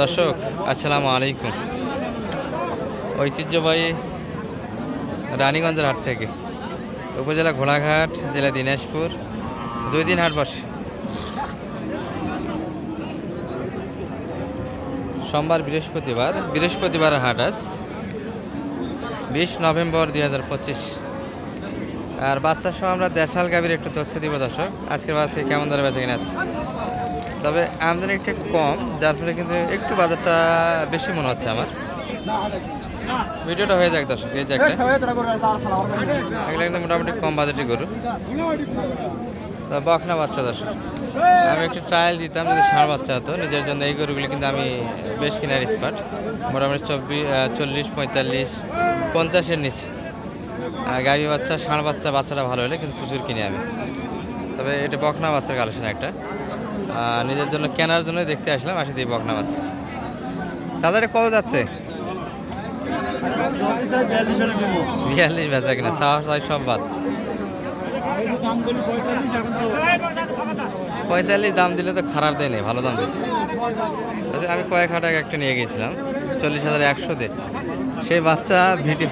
দর্শক, আসসালামু আলাইকুম। ঐতিহ্যবাহী রানীগঞ্জের হাট থেকে উপজেলা ঘোড়াঘাট, জেলা দিনাজপুর, দুই দিন হাট বসে। সোমবার বৃহস্পতিবার বৃহস্পতিবার হাট আজ, বিশ নভেম্বর দুই হাজার পঁচিশ। আর বাচ্চার সহ আমরা দেশাল গাভীর একটু তথ্য দিব দর্শক, আজকের বাজার থেকে কেমন দরে বেঁচে কিনে আছে তবে আমদানি একটু কম, যার ফলে কিন্তু একটু বাজারটা বেশি মনে হচ্ছে আমার। ভিডিওটা হয়ে যাক দর্শক, এই যে একটা। কিন্তু মোটামুটি কম বাজেটে গরু। তা বকনা বাচ্চা দর্শক, আমি একটু ট্রায়াল দিতাম যদি ষাঁড় বাচ্চা হতো নিজের জন্য এই গরুগুলি কিন্তু আমি বেশ কেনার স্পার্ট মোটামুটি চব্বিশ চল্লিশ, পঁয়তাল্লিশ, পঞ্চাশের নিচে। গাভী বাচ্চা ষাঁড় বাচ্চা, বাচ্চাটা ভালো হলে কিন্তু প্রচুর কিনি আমি। তবে এটা বকনা বাচ্চার কালেকশন একটা। নিজের জন্য কেনার জন্য দেখতে আসলাম আসি দিই বকনা বাচ্চা চাঁদাটা কত যাচ্ছে? বিয়াল্লিশ বেচা কিনা চাওয়া চাই সব বাদ। পঁয়তাল্লিশ দাম দিলে তো খারাপ দেয় নেই ভালো দাম দিচ্ছে। আমি কয়েক টাকা একটা নিয়ে গিয়েছিলাম চল্লিশ হাজার একশো দে। সেই বাচ্চা ভিডিও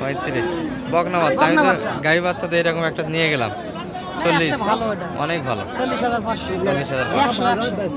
পঁয়ত্রিশ বকনা বাচ্চা আমি তো বাচ্চা। গাই বাচ্চা তো এরকম একটা নিয়ে গেলাম। চল্লিশ। অনেক ভালো। চল্লিশ হাজার পাঁচশো।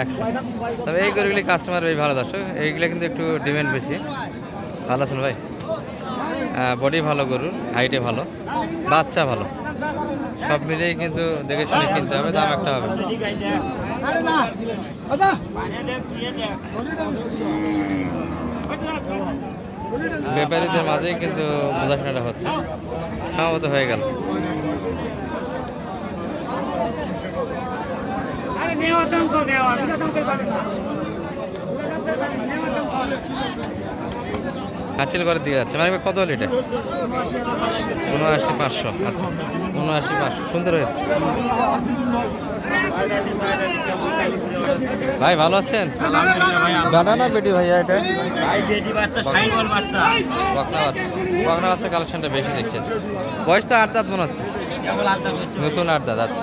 একশো তবে এই গরুগুলি কাস্টমার ভালো দর্শক। এইগুলো কিন্তু একটু ডিমান্ড বেশি। ভালো আছেন ভাই? বডি ভালো গরুর হাইটে ভালো। বাচ্চা ভালো। সব মিলিয়ে কিন্তু দেখে শুনে কিনতে হবে দাম একটা হবে। ব্যাপারীদের মাঝেই কিন্তু বোঝাশোনাটা হচ্ছে। সম্ভবত হয়ে গেল। হাসিল করে দিয়ে যাচ্ছে। মানে কত হলো এটা? উনআশি পাঁচশো। আচ্ছা উনআশি পাঁচশো। সুন্দর হয়েছে। ভাই ভালো আছেন? গানা না বেটি ভাইয়া এটা। বকনা বাচ্চা। বকনা বাচ্চা কালেকশনটা বেশি দেখছে বয়স তো আট দাঁত মনে হচ্ছে। নতুন আট দাঁত আচ্ছা।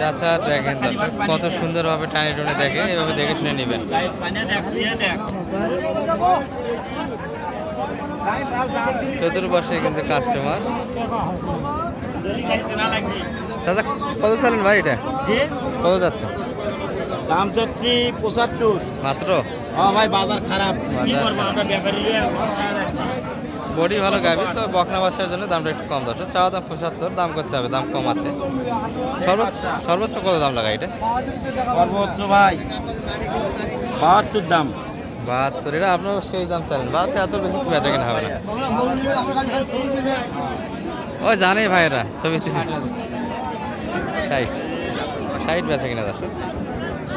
চাষা দেখেন দর্শক কত সুন্দরভাবে টানে টুনে দেখে এভাবে দেখে শুনে নেবেন। চতুর্পাশে কিন্তু কাস্টমার চাচা কত চালেন ভাই এটা? কত যাচ্ছে? দাম চাচ্ছি পঁচাত্তর। মাত্র? ও ভাই বাজার খারাপ। কি বাজার করব আমরা ব্যাপারী বডি ভালো গাবি তো বকনা বাচ্চার জন্য দামটা একটু কম দশ চাওয়া দাম পঁচাত্তর দাম করতে হবে দাম কম আছে। সর্বোচ্চ সর্বোচ্চ কত দাম লাগা এটা? সর্বোচ্চ ভাই বাহাত্তর দাম। বাহাত্তর এটা আপনার সেই দাম চালেন বাহাত্তর এত বেশি বেচা কেনা হবে না। ওই জানে ভাইরা ছবি ষাট। ষাট বেচা কিনা দশ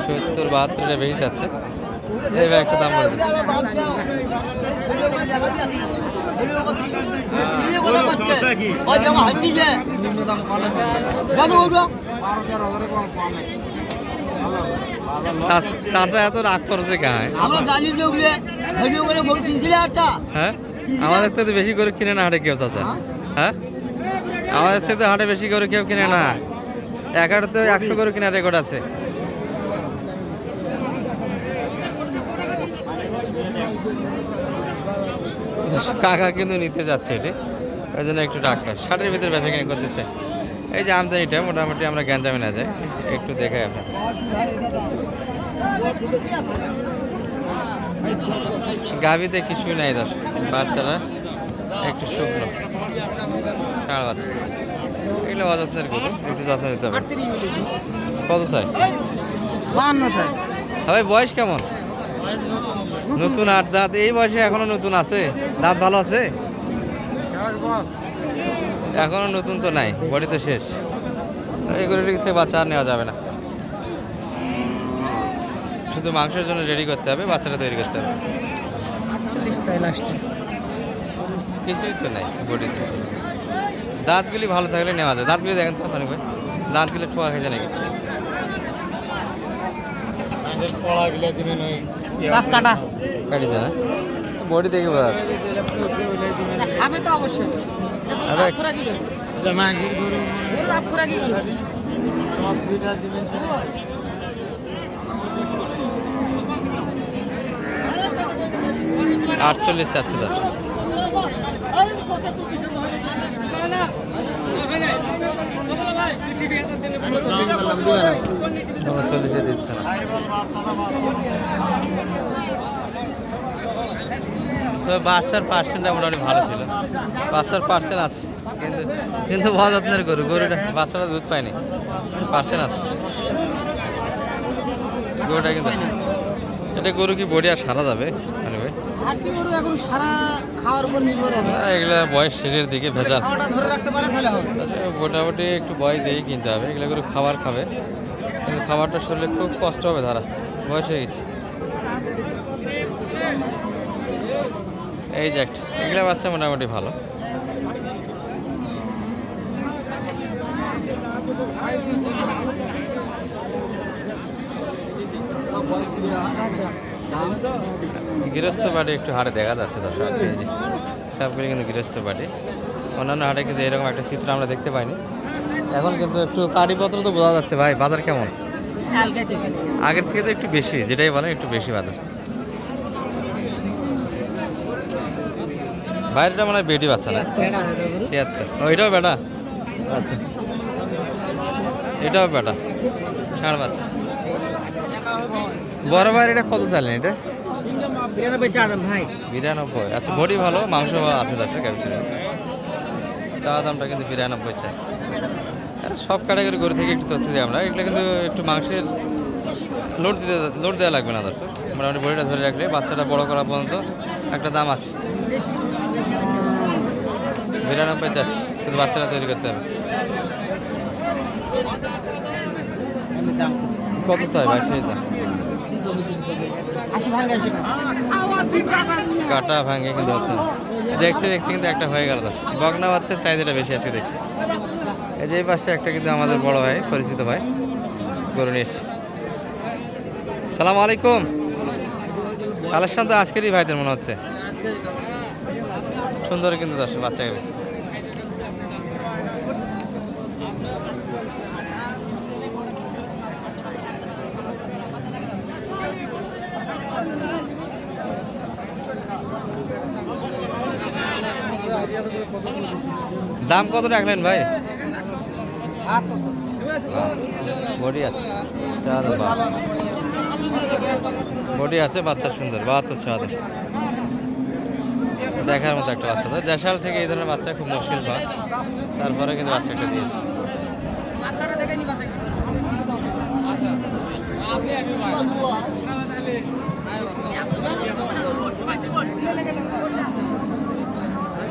সত্তর বাহাত্তর এটা বেশি যাচ্ছে। এইভাবে একটা দাম বলে চাচা এত রাগ হ্যাঁ? আমাদের থেকে বেশি করে কিনে না হাটে কেউ, চাচা। হ্যাঁ? আমাদের থেকে হাটে বেশি করে কেউ কিনে না। হাটে একশো করে কেনার রেকর্ড আছে। কাকা কিন্তু নিতে যাচ্ছে এটি। ওই জন্য একটু টাকা ষাটের ভিতরে বেচা কিনে করতেছে। এই যে আমদানিটা মোটামুটি আমরা গ্যাঞ্জামে না যাই। একটু দেখে আপনার গাভিতে কিছুই নাই দশ বাচ্চারা একটু শুকনো। ষাঁড় বাচ্চা। এগুলো অযত্নের গরু একটু যত্ন নিতে হবে। কত চাই? বাহান্ন ভাই বয়স কেমন? নতুন আট দাঁত এই বয়সে এখনও নতুন আছে? দাঁত ভালো আছে? এখনও নতুন তো নাই বডি তো শেষ। এই থেকে বাচ্চা আর নেওয়া যাবে না। শুধু মাংসের জন্য রেডি করতে হবে বাচ্চাটা তৈরি করতে হবে। কিছুই তো নাই বডিতে। দাঁতগুলি ভালো থাকলে নেওয়া যায়। দাঁতগুলি দেখেন তো অনেক ভাই। দাঁতগুলি ঠোয়া খেয়েছে নাকি? দাঁত কাটা কাটিছে না বডি দেখে বোঝা যাচ্ছে খাবে তো অবশ্যই আটচল্লিশ চাচ্ছে দশ উনচল্লিশে দিচ্ছে না তো বাচ্চার পার্সেন্টটা মোটামুটি ভালো ছিল। বাচ্চার পার্সেন্ট আছে। কিন্তু কিন্তু যত্নের গরু, গরুটা বাচ্চাটা দুধ পায়নি। পার্সেন্ট আছে। গরুটা কিন্তু এটা গরু কি বডি আর সারা যাবে? আরে গরু এখন সারা খাওয়ার উপর নির্ভর হবে। এগুলা বয়স শেষের দিকে ভেজাল। খাওয়াটা ধরে রাখতে পারে তাহলে হবে। মোটামুটি একটু বয়স দিয়েই কিনতে হবে। এগুলো করে খাবার খাবে। কিন্তু খাবারটা শরীরে খুব কষ্ট হবে তারা বয়স হয়ে গেছে। এই যে একটা। এগুলো বাচ্চা মোটামুটি ভালো। গৃহস্থ বাড়ি একটু হাটে দেখা যাচ্ছে দর্শক যে সবগুলি কিন্তু গৃহস্থ বাড়ি। অন্যান্য হাটে কিন্তু এরকম একটা চিত্র আমরা দেখতে পাইনি। এখন কিন্তু একটু কারিপত্র তো বোঝা যাচ্ছে ভাই বাজার কেমন? আগের থেকে তো একটু বেশি যেটাই বলেন একটু বেশি বাজার। বাইরেটা মানে বেটি বাচ্চা না? ছিয়াত্তর। ও এটাও বেটা আচ্ছা। এটাও বেটা ষাঁড় বাচ্চা। বড় বাইরে এটা কত চালেন এটা? বিরানব্বই চা ভাই। বিরানব্বই। আচ্ছা বডি ভালো মাংস আছে দশটা ক্যাপসিকাম চাওয়া দামটা কিন্তু বিরানব্বই চাই আর সব ক্যাটাগরি গরু থেকে একটু তথ্য দিই আমরা। এগুলো কিন্তু একটু মাংসের লোড দিতে লোড দেওয়া লাগবে না দর্শক মোটামুটি বডিটা ধরে রাখলে বাচ্চাটা বড় করা পর্যন্ত একটা দাম আছে। বিরানব্বই চাচ্ছি শুধু বাচ্চাটা তৈরি করতে হবে। কত চাই ভাই সেই দাম? কাটা ভাঙে কিন্তু হচ্ছে। দেখতে দেখতে কিন্তু একটা হয়ে গেল বগনা বাচ্চার চাহিদাটা বেশি আজকে দেখছি। এই যে পাশে একটা কিন্তু আমাদের বড় ভাই, পরিচিত ভাই, গরু নিয়ে সালাম আলাইকুম। কালেকশন তো আজকেরই ভাইদের মনে হচ্ছে। সুন্দর কিন্তু দর্শক, বাচ্চা দাম কত রাখলেন ভাই? বডি আছে। বডি আছে বাচ্চা সুন্দর বাহাত্তর চাঁদ দেখার মতো একটা বাচ্চা। দেশাল থেকে এই ধরনের বাচ্চা খুব মুশকিল বা তারপরে কিন্তু বাচ্চা একটা দিয়েছে। বাচ্চাটা দেখে নি বাচ্চা কি করবে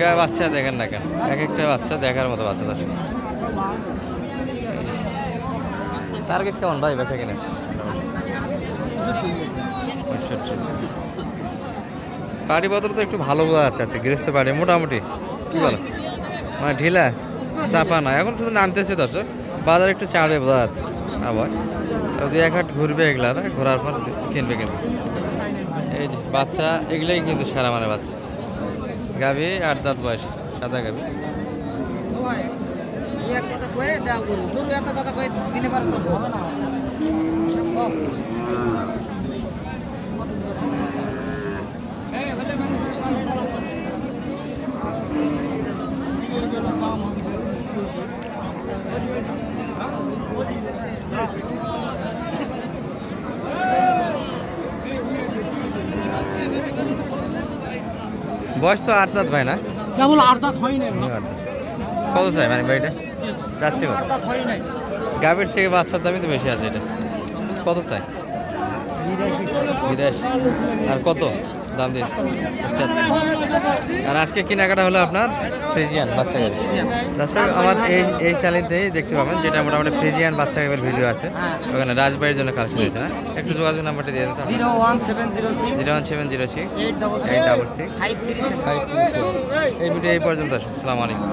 গায়ে বাচ্চা দেখেন না কেন? এক একটা বাচ্চা দেখার মতো বাচ্চা তার টার্গেট কেমন ভাই বেচা কিনে? পার্টি বদল তো একটু ভালো বোঝা যাচ্ছে আছে গৃহস্থ পার্টি মোটামুটি। কী বলো? মানে ঢিলা, চাপা না এখন শুধু নামতেছে দর্শক। বাজার একটু চাপে বোঝা যাচ্ছে আবার। দুই এক হাট ঘুরবে এগুলা ঘোরার পর কিনবে কিনবে। এই বাচ্চা, এগুলাই কিন্তু সারা মানে বাচ্চা। গাভি আট দাঁত বয়স সাদা গাভি। ও ভাই, বয়স তো আট দাঁত ভাই না? কেবল আট দাঁত হয় না কত চাই মানে ভাইটা যাচ্ছে কত? হয় গাভীর থেকে বাচ্চার দামই তো বেশি আছে এটা। কত চাই? বিরাশি বিদেশ আর কত? দাম দিয়ে। আর আজকে কেনাকাটা হলো আপনার? ফ্রিজিয়ান বাচ্চা গাবি দর্শক আমার এই এই চ্যানেলতেই দেখতে পাবেন যেটা মোটামুটি ফ্রিজিয়ান বাচ্চা কেবল ভিডিও আছে। হ্যাঁ। ওখানে রাজবাড়ির জন্য কাজ হয়েছে না একটু যোগাযোগ নাম্বারটা দিয়ে দিতে zero one seven zero six zero one seven zero six eight double six five three এই ভিডিও এই পর্যন্ত আসুন সালাম আলাইকুম।